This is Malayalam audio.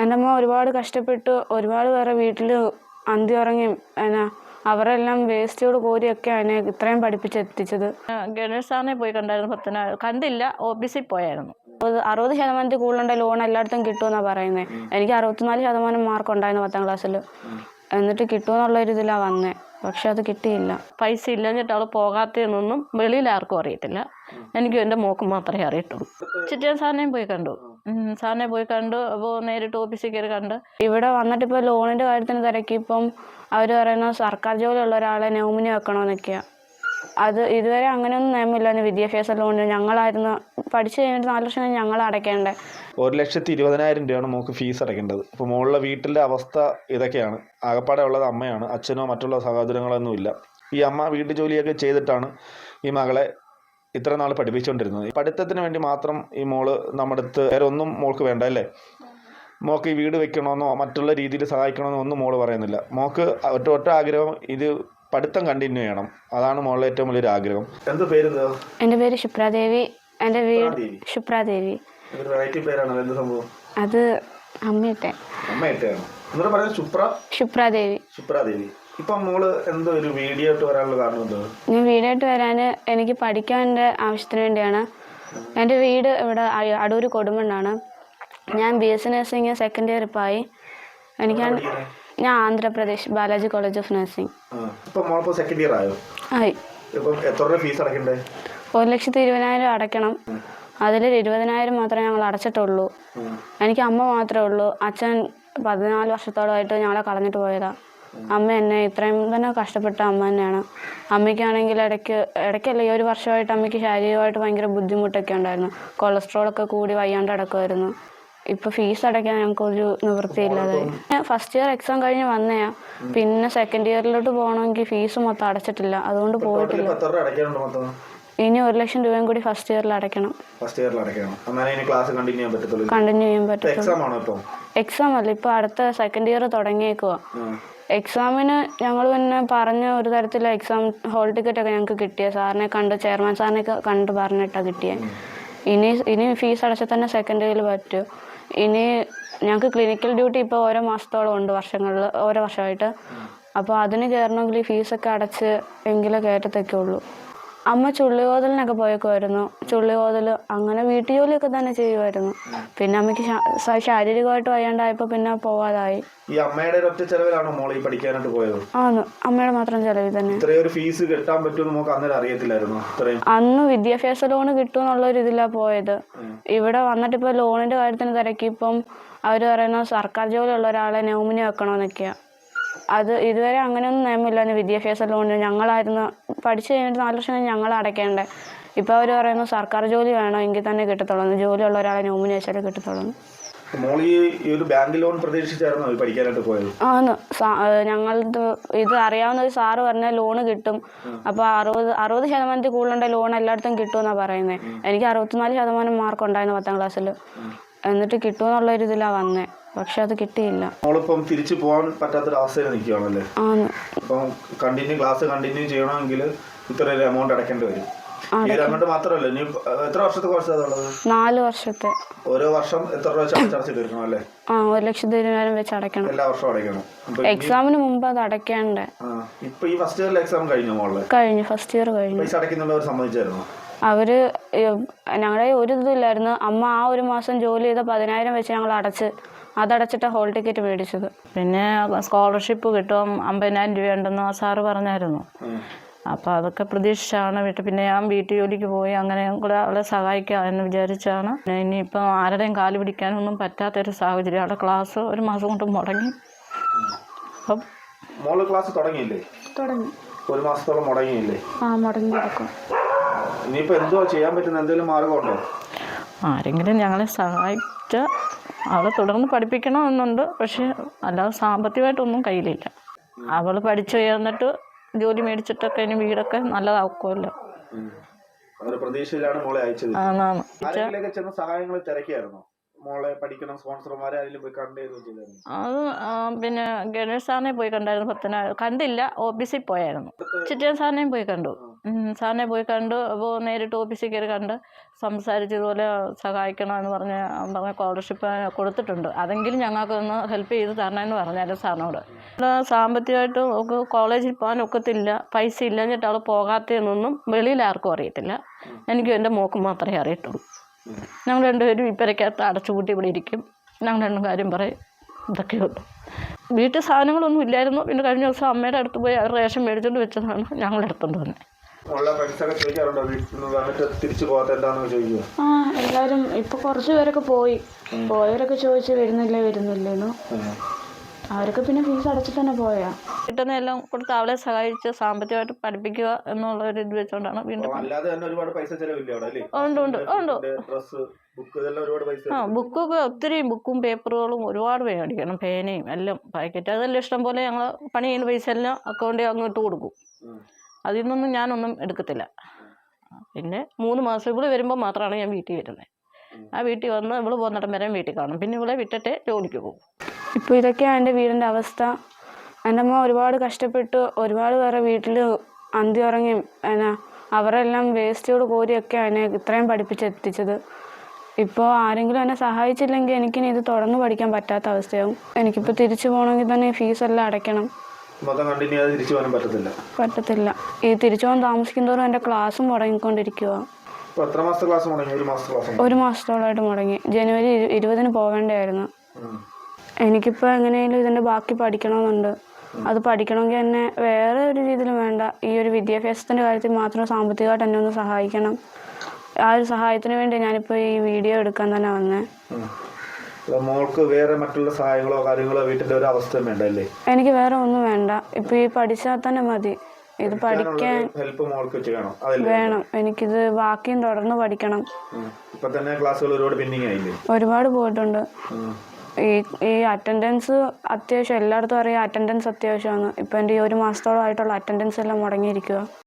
എന്റെ അമ്മ ഒരുപാട് കഷ്ടപ്പെട്ട് ഒരുപാട് പേരെ വീട്ടിൽ അന്തി ഉറങ്ങിയും എന്നാ അവരെല്ലാം വേസ്റ്റോട് കോരിയൊക്കെ അതിനെ ഇത്രയും പഠിപ്പിച്ചെത്തിച്ചത്. ഗണേഷ് സാറിനെ പോയി കണ്ടായിരുന്നു പത്തന കണ്ടില്ല ഓഫീസിൽ പോയായിരുന്നു. അത് അറുപത് ശതമാനത്തിൽ കൂടുതലുണ്ട് ലോൺ എല്ലായിടത്തും കിട്ടുമെന്നാണ് പറയുന്നത് എനിക്ക് അറുപത്തിനാല് ശതമാനം മാർക്ക് ഉണ്ടായിരുന്നു പത്താം ക്ലാസ്സിൽ എന്നിട്ട് കിട്ടുമെന്നുള്ള ഒരു ഇതിലാണ് വന്നേ. പക്ഷെ അത് കിട്ടിയില്ല. പൈസ ഇല്ലഞ്ഞിട്ട് അവൾ പോകാത്തതെന്നൊന്നും വെളിയിൽ ആർക്കും അറിയത്തില്ല. എനിക്കും എന്റെ മോക്കും മാത്രമേ അറിയത്തുള്ളൂ. ചിറ്റൻ സാറിനെയും പോയി കണ്ടു. സാറിനെ പോയി കണ്ടു. അപ്പോൾ നേരിട്ട് ഓഫീസിൽ കയറി കണ്ട്. ഇവിടെ വന്നിട്ട് ഇപ്പോൾ ലോണിന്റെ കാര്യത്തിന് തിരക്കിയപ്പം അവർ പറയുന്ന സർക്കാർ ജോലിയുള്ള ഒരാളെ നോമിനി വെക്കണമെന്നൊക്കെയാണ് അത് ഇതുവരെ അങ്ങനെയൊന്നും നിയമമില്ലായിരുന്നു. വിദ്യാഭ്യാസ ലോണിന് ഞങ്ങളായിരുന്നു പഠിച്ചു കഴിഞ്ഞിട്ട് നാല് ലക്ഷം ഞങ്ങൾ അടയ്ക്കേണ്ടത് ഒരു ലക്ഷത്തി ഇരുപതിനായിരം രൂപയാണ് മോക്ക് ഫീസ് അടയ്ക്കേണ്ടത്. അപ്പോൾ മോളുടെ വീട്ടിലെ അവസ്ഥ ഇതൊക്കെയാണ്. ആകപ്പാടെ ഉള്ളത് അമ്മയാണ്. അച്ഛനോ മറ്റുള്ള സഹോദരങ്ങളോ ഇല്ല ഈ അമ്മ വീട്ടു ജോലിയൊക്കെ ചെയ്തിട്ടാണ് ഈ മകളെ ഇത്ര നാൾ പഠിപ്പിച്ചുകൊണ്ടിരുന്നത് ഈ പഠിത്തത്തിന് വേണ്ടി മാത്രം ഈ മോൾ നമ്മുടെ അടുത്ത് വേറെ ഒന്നും മോൾക്ക് വേണ്ട അല്ലേ? മോക്ക് ഈ വീട് വെക്കണമെന്നോ മറ്റുള്ള രീതിയിൽ സഹായിക്കണമെന്നോ ഒന്നും മോൾ പറയുന്നില്ല. മോക്ക് ഒറ്റ ഒറ്റ ആഗ്രഹം ഇത് പഠിത്തം കണ്ടിന്യൂ ചെയ്യണം. അതാണ് മോളുടെ ഏറ്റവും വലിയൊരു ആഗ്രഹം. എന്ത് പേര് എന്റെ പേര് ശുപ്രാദേവി എന്റെ വീട് ശുപ്രാദേവി. അത് അമ്മയിട്ടെ അമ്മ ഇട്ടാണ് എന്നിട്ട് പറയുന്നത് ശുപ്രാദേവി ശുപ്രാദേവി ഇപ്പം മോൾ എന്തോ ഒരു വീഡിയോ ആയിട്ട് വരാനുള്ള കാരണം എന്തോ? ഞാൻ വീടായിട്ട് വരാൻ എനിക്ക് പഠിക്കാന്റെ ആവശ്യത്തിന് വേണ്ടിയാണ്. എന്റെ വീട് ഇവിടെ അടൂർ കൊടുമണ്ണാണ് ഞാൻ B S C nursing second year ഇപ്പോൾ ആയി എനിക്ക് ഞാൻ Andhra Pradesh Balaji college of nursing ഇപ്പം മോളിപ്പോ സെക്കൻഡ് ഇയർ ആയോ? ആയി. ഇപ്പം എത്ര രൂപ ഫീസ് അടക്കണ്ടേ ഒരു ലക്ഷത്തി ഇരുപതിനായിരം അടയ്ക്കണം. അതിൽ ഇരുപതിനായിരം മാത്രമേ ഞങ്ങൾ അടച്ചിട്ടുള്ളൂ. എനിക്ക് അമ്മ മാത്രമേ ഉള്ളൂ. അച്ഛൻ പതിനാല് വർഷത്തോളമായിട്ട് ഞങ്ങളെ കളഞ്ഞിട്ട് പോയതാ. അമ്മ എന്നെ ഇത്രയും തന്നെ കഷ്ടപ്പെട്ട അമ്മ തന്നെയാണ്. അമ്മയ്ക്കാണെങ്കിൽ ഇടയ്ക്ക് ഇടയ്ക്കല്ല ഈ ഒരു വർഷമായിട്ട് അമ്മയ്ക്ക് ശാരീരികമായിട്ട് ഭയങ്കര ബുദ്ധിമുട്ടൊക്കെ ഉണ്ടായിരുന്നു. കൊളസ്ട്രോളൊക്കെ കൂടി വയ്യാണ്ട് അടക്കുമായിരുന്നു ഇപ്പോൾ ഫീസ് അടയ്ക്കാൻ ഞങ്ങൾക്ക് ഒരു നിവൃത്തിയില്ലാതായി ഫസ്റ്റ് ഇയർ എക്സാം കഴിഞ്ഞ് വന്നയാ. പിന്നെ സെക്കൻഡ് ഇയറിലോട്ട് പോകണമെങ്കിൽ ഫീസ് മൊത്തം അടച്ചിട്ടില്ല. അതുകൊണ്ട് പോയിട്ടില്ല. ഇനി ഒരു ലക്ഷം രൂപയും കൂടി ഫസ്റ്റ് ഇയറിൽ അടയ്ക്കണം. ഫസ്റ്റ് ഇയറിൽ അടയ്ക്കണം. ക്ലാസ് കണ്ടിന്യൂ ചെയ്യാൻ പറ്റത്തുള്ളൂ. കണ്ടിന്യൂ ചെയ്യാൻ പറ്റും എക്സാം ഇപ്പം? അല്ല ഇപ്പോൾ അടുത്ത സെക്കൻഡ് ഇയർ തുടങ്ങിയേക്കുക എക്സാമിന് ഞങ്ങൾ പിന്നെ പറഞ്ഞ ഒരു തരത്തിൽ എക്സാം ഹോൾ ടിക്കറ്റ് ഒക്കെ ഞങ്ങൾക്ക് കിട്ടിയ. സാറിനെ കണ്ട് ചെയർമാൻ സാറിനെ ഒക്കെ കണ്ട് പറഞ്ഞിട്ടാണ് കിട്ടിയത് ഇനി ഇനി ഫീസ് അടച്ചാൽ തന്നെ സെക്കൻഡ് ഇയറിൽ പറ്റൂ. ഇനി ഞങ്ങൾക്ക് ക്ലിനിക്കൽ ഡ്യൂട്ടി ഇപ്പോൾ ഓരോ മാസത്തോളം ഉണ്ട് വർഷങ്ങളിൽ ഓരോ വർഷമായിട്ട് അപ്പോൾ അതിന് കയറണമെങ്കിൽ ഈ ഫീസൊക്കെ അടച്ച് എങ്കിലേ കയറ്റത്തൊക്കെ ഉള്ളൂ. അമ്മ ചുള്ളിയോതലിനൊക്കെ പോയേക്കുമായിരുന്നു ചുള്ളിയോതൽ അങ്ങനെ വീട്ടു ജോലിയൊക്കെ തന്നെ ചെയ്യുമായിരുന്നു പിന്നെ അമ്മയ്ക്ക് ശാ- ശാരീരികമായിട്ട് വയ്യാണ്ടായപ്പോൾ പിന്നെ പോവാതായി. ഈ അമ്മയുടെ ഒരു ഒറ്റ ചെലവിലാണോ മോൾ ഈ പഠിക്കാനായിട്ട് പോയത്? ആന്ന്. അമ്മയുടെ മാത്രം ചെലവിൽ തന്നെ. ഇത്രയും ഒരു ഫീസ് കിട്ടാൻ പറ്റുമെന്ന് നമുക്ക് അന്നേരം അറിയത്തില്ലായിരുന്നു? ഇത്രയും. അന്ന് വിദ്യാഭ്യാസ ലോൺ കിട്ടുമെന്നുള്ള ഒരു ഇതിലാണ് പോയത്. ഇവിടെ വന്നിട്ട് ലോണിന്റെ ലോണിന്റെ കാര്യത്തിന് തിരക്കിപ്പം അവർ പറയുന്ന സർക്കാർ ജോലിയുള്ള ഒരാളെ നോമിനി വെക്കണമെന്നൊക്കെയാണ് അത് ഇതുവരെ അങ്ങനെയൊന്നും നിയമമില്ലായിരുന്നു. വിദ്യാഭ്യാസ ലോണിന് ഞങ്ങളായിരുന്നു. പഠിച്ചു കഴിഞ്ഞിട്ട് നാല് വർഷം കഴിഞ്ഞ് ഞങ്ങൾ അടയ്ക്കേണ്ടത് ഇപ്പോൾ അവർ പറയുന്നു സർക്കാർ ജോലി വേണം എങ്കിൽ തന്നെ കിട്ടത്തുള്ളൂ. ജോലിയുള്ള ഒരാളെ നോമിനി വെച്ചാലേ കിട്ടത്തുള്ളൂ. മോൾ ഈ ഒരു ബാങ്ക് ലോൺ പ്രതീക്ഷിച്ചായിരുന്നോ പഠിക്കാനായിട്ട് പോയത്? ഞങ്ങളത് ഇത് അറിയാവുന്ന ഒരു സാറ് പറഞ്ഞാൽ ലോണ് കിട്ടും. അപ്പോൾ അറുപത് അറുപത് ശതമാനത്തിൽ കൂടുതലുണ്ട് ലോൺ എല്ലായിടത്തും കിട്ടുമെന്നാണ് പറയുന്നത് എനിക്ക് അറുപത്തിനാല് ശതമാനം മാർക്ക് ഉണ്ടായിരുന്നു പത്താം ക്ലാസ്സിൽ എന്നിട്ട് കിട്ടുമെന്നുള്ള ഒരു ഇതിലാണ് വന്നേ. പക്ഷെ അത് കിട്ടിയില്ല. മോളിപ്പം തിരിച്ചു പോകാൻ പറ്റാത്തൊരു അവസ്ഥയിൽ നിൽക്കുകയാണല്ലേ? ആന്ന് അപ്പം കണ്ടിന്യൂ ക്ലാസ് കണ്ടിന്യൂ ചെയ്യണമെങ്കിൽ ഇത്ര എമൗണ്ട് അടയ്ക്കേണ്ടി വരും. ഈ ഒരു എമൗണ്ട് മാത്രമല്ല ഇനി എത്ര വർഷത്തെ കോഴ്സ് അതുള്ളത്? നാല് വർഷത്തെ. ഓരോ വർഷം എത്ര രൂപ വെച്ച് അടച്ചടച്ചിട്ട് വരണം അല്ലേ? ആ ഒരു ലക്ഷത്തി ഇരുപതിനായിരം വെച്ച് അടയ്ക്കണം. എല്ലാ വർഷവും അടയ്ക്കണം. അപ്പൊ എക്സാമിന് മുമ്പ് അത് അടയ്ക്കേണ്ടേ. ആ, ഇപ്പൊ ഈ ഫസ്റ്റ് എക്സാം കഴിഞ്ഞു ഫസ്റ്റ് ഇയർ കഴിഞ്ഞു. പൈസ അടയ്ക്കുന്നുള്ളവർ സമ്മതിച്ചായിരുന്നു? അവർ ഞങ്ങളുടെ ഒരു ഇതില്ലായിരുന്നു അമ്മ ആ ഒരു മാസം ജോലി ചെയ്ത പതിനായിരം വെച്ച് ഞങ്ങൾ അടച്ച് അതടച്ചിട്ട് ഹോൾ ടിക്കറ്റ് മേടിച്ചത്. പിന്നെ സ്കോളർഷിപ്പ് കിട്ടും അമ്പതിനായിരം രൂപയുണ്ടെന്ന് ആ സാറ് പറഞ്ഞായിരുന്നു. അപ്പോൾ അതൊക്കെ പ്രതീക്ഷിച്ചാണ് വീട്ടിൽ പിന്നെ ഞാൻ വീട്ടു ജോലിക്ക് പോയി അങ്ങനെ കൂടെ അവളെ സഹായിക്കാം എന്ന് വിചാരിച്ചാണ്. പിന്നെ ഇനിയിപ്പം ആരുടെയും കാൽ പിടിക്കാനൊന്നും പറ്റാത്തൊരു സാഹചര്യം. അവിടെ ക്ലാസ് ഒരു മാസം കൊണ്ട് മുടങ്ങി. അപ്പം മോൾ ക്ലാസ് തുടങ്ങിയില്ലേ? തുടങ്ങി. ഒരു മാസത്തോളം മുടങ്ങിയില്ലേ? ആ മുടങ്ങി കിടക്കും. ഇനിയിപ്പോ എന്തോ ചെയ്യാൻ പറ്റുന്ന? എന്തെങ്കിലും മാർഗമുണ്ടോ? ആരെങ്കിലും ഞങ്ങളെ സഹായിച്ച അവളെ തുടർന്ന് പഠിപ്പിക്കണമെന്നുണ്ട്. പക്ഷെ അല്ലാതെ സാമ്പത്തികമായിട്ടൊന്നും കയ്യിലില്ല. അവൾ പഠിച്ചു ഉയർന്നിട്ട് ജോലി മേടിച്ചിട്ടൊക്കെ ഇനി വീടൊക്കെ നല്ലതാക്കുമല്ലോ. പ്രതീക്ഷയിലാണ് മോളെ അയച്ചത്. ആന്നാന്ന് ആരെങ്കിലൊക്കെ ചെന്ന് സഹായങ്ങൾ തിരക്കിയായിരുന്നോ? മോളെ പഠിക്കണം സ്പോൺസർമാരെ പോയി അത് പിന്നെ ഗണേഷ് സാറിനെ പോയി കണ്ടായിരുന്നു പത്തനാ കണ്ടില്ല ഓഫീസിൽ പോയായിരുന്നു. ചിറ്റൻ സാറിനെയും പോയി കണ്ടു. സാറിനെ പോയി കണ്ട് അപ്പോൾ നേരിട്ട് ഓഫീസിൽ കയറി കണ്ട് സംസാരിച്ച് ഇതുപോലെ സഹായിക്കണം എന്ന് പറഞ്ഞ് പറഞ്ഞ സ്കോളർഷിപ്പ് കൊടുത്തിട്ടുണ്ട്. അതെങ്കിലും ഞങ്ങൾക്കൊന്ന് ഹെൽപ്പ് ചെയ്ത് തരണമെന്ന് പറഞ്ഞാലും സാറിനോട്. സാമ്പത്തികമായിട്ട് ഒക്കെ കോളേജിൽ പോകാൻ ഒക്കത്തില്ല പൈസ ഇല്ലഞ്ഞിട്ട് അവൾ പോകാത്തതെന്നൊന്നും വെളിയിൽ ആർക്കും അറിയത്തില്ല. എനിക്കും എന്റെ മോക്ക് മാത്രമേ അറിയത്തുള്ളൂ. ഞങ്ങൾ രണ്ടുപേരും ഇപ്പരക്കകത്ത് അടച്ചുപൂട്ടി ഇവിടെ ഇരിക്കും. ഞങ്ങൾ രണ്ടും കാര്യം പറയും. ഇതൊക്കെയുള്ളൂ വീട്ടിൽ സാധനങ്ങളൊന്നും ഇല്ലായിരുന്നു. പിന്നെ കഴിഞ്ഞ ദിവസം അമ്മയുടെ അടുത്ത് പോയി റേഷൻ മേടിച്ചുകൊണ്ട് വെച്ചതാണ് ഞങ്ങൾ എടുത്തുകൊണ്ട് വന്നത് ഉള്ള ഫ്രണ്ട്സൊക്കെ ചോദിക്കാറുണ്ടോ വീട്ടിൽ നിന്ന് വന്നിട്ട് തിരിച്ചു പോകാത്ത എന്താണെന്ന് ചോദിക്കുക ആ എല്ലാവരും ഇപ്പൊ കുറച്ചു പേരൊക്കെ പോയി. പോയവരൊക്കെ ചോദിച്ച് വരുന്നില്ലേ വരുന്നില്ലേന്നു. അവരൊക്കെ പിന്നെ ഫീസ് അടച്ചിട്ട് തന്നെ പോയാ. കിട്ടുന്ന എല്ലാം കൊടുത്ത് അവളെ സഹായിച്ച് സാമ്പത്തികമായിട്ട് പഠിപ്പിക്കുക എന്നുള്ള ഒരു ഇത് വെച്ചോണ്ടാണ് വീണ്ടും അല്ലാതെ തന്നെ ഒരുപാട് പൈസ ചെലവില്ല അവിടെ അല്ലേ? ഉണ്ട് ഉണ്ട് ഉണ്ട്. ഡ്രസ്സ് ബുക്ക് ഇതെല്ലാം ഒരുപാട് പൈസ ആ ബുക്കൊക്കെ ഒത്തിരി ബുക്കും പേപ്പറുകളും ഒരുപാട് മേടിക്കണം പേനയും എല്ലാം പാക്കറ്റ് അതെല്ലാം ഇഷ്ടം പോലെ ഞങ്ങൾ പണി ചെയ്യുന്ന പൈസ എല്ലാം അക്കൗണ്ടിൽ അങ്ങോട്ട് കൊടുക്കും. അതിൽ നിന്നൊന്നും ഞാനൊന്നും എടുക്കത്തില്ല. പിന്നെ മൂന്ന് മാസം ഇവിടെ വരുമ്പോൾ മാത്രമാണ് ഞാൻ വീട്ടിൽ വരുന്നത് ആ വീട്ടിൽ വന്ന് ഇവൾ പോകുന്നിടം വരെ വീട്ടിൽ കാണും. പിന്നെ ഇവളെ വിട്ടിട്ട് ജോലിക്ക് പോകും. ഇപ്പോൾ ഇതൊക്കെയാണ് എന്റെ വീടിന്റെ അവസ്ഥ. എന്റെ അമ്മ ഒരുപാട് കഷ്ടപ്പെട്ട് ഒരുപാട് പേരെ വീട്ടിൽ അന്തി ഉറങ്ങി എന്നാ അവരെല്ലാം വേസ്റ്റോട് കോരിയൊക്കെയാണ് എന്നെ ഇത്രയും പഠിപ്പിച്ചെത്തിച്ചത് ഇപ്പോൾ ആരെങ്കിലും എന്നെ സഹായിച്ചില്ലെങ്കിൽ എനിക്കിനി ഇത് തുടർന്ന് പഠിക്കാൻ പറ്റാത്ത അവസ്ഥയാവും. എനിക്കിപ്പോൾ തിരിച്ചു പോകണമെങ്കിൽ തന്നെ ഫീസെല്ലാം അടയ്ക്കണം. മൊത്തം കണ്ടിന്യൂ ചെയ്ത് തിരിച്ചു പോകാനും പറ്റത്തില്ല. പറ്റത്തില്ല. ഈ തിരിച്ചു പോകാൻ താമസിക്കുന്നതോറും എന്റെ ക്ലാസ്സും മുടങ്ങിക്കൊണ്ടിരിക്കുക ഇപ്പൊ എത്ര മാസത്തെ ക്ലാസ് മുടങ്ങി? ഒരു മാസത്തെ ക്ലാസ് ഒരു മാസത്തോളമായിട്ട് മുടങ്ങി. ജനുവരി ഇരു- ഇരുപതിന് പോവേണ്ടതായിരുന്നു എനിക്കിപ്പോൾ എങ്ങനെയെങ്കിലും ഇതിന്റെ ബാക്കി പഠിക്കണമെന്നുണ്ട് അത് പഠിക്കണമെങ്കിൽ എന്നെ വേറെ ഒരു രീതിയിലും വേണ്ട. ഈ ഒരു വിദ്യാഭ്യാസത്തിന്റെ കാര്യത്തിൽ മാത്രം സാമ്പത്തികമായിട്ട് എന്നെ ഒന്ന് സഹായിക്കണം. ആ ഒരു സഹായത്തിന് വേണ്ടി ഞാനിപ്പോൾ ഈ വീഡിയോ എടുക്കാൻ തന്നെ വന്നേ. മോൾക്ക് വേറെ മറ്റുള്ള സഹായങ്ങളോ കാര്യങ്ങളോ വീട്ടിന്റെ ഒരു അവസ്ഥയും വേണ്ട അല്ലേ എനിക്ക് വേറെ ഒന്നും വേണ്ട. ഇപ്പൊ ഈ പഠിച്ചാൽ തന്നെ മതി. ഇത് പഠിക്കാൻ ഹെൽപ്പ് മോൾക്ക് ചെയ്യണം അതല്ലേ? വേണം. എനിക്കിത് ബാക്കിയും തുടർന്ന് പഠിക്കണം. ഇപ്പൊ തന്നെ ക്ലാസ്സുകൾ ഒരുപാട് പിന്നിങ് ആയില്ലേ? ഒരുപാട് പോയിട്ടുണ്ട്. ഈ ഈ അറ്റൻഡൻസ് അത്യാവശ്യം എല്ലായിടത്തും അറിയാം അറ്റൻഡൻസ് അത്യാവശ്യമാണ്. ഇപ്പം എന്റെ ഈ ഒരു മാസത്തോളമായിട്ടുള്ള അറ്റൻഡൻസ് എല്ലാം മുടങ്ങിയിരിക്കുക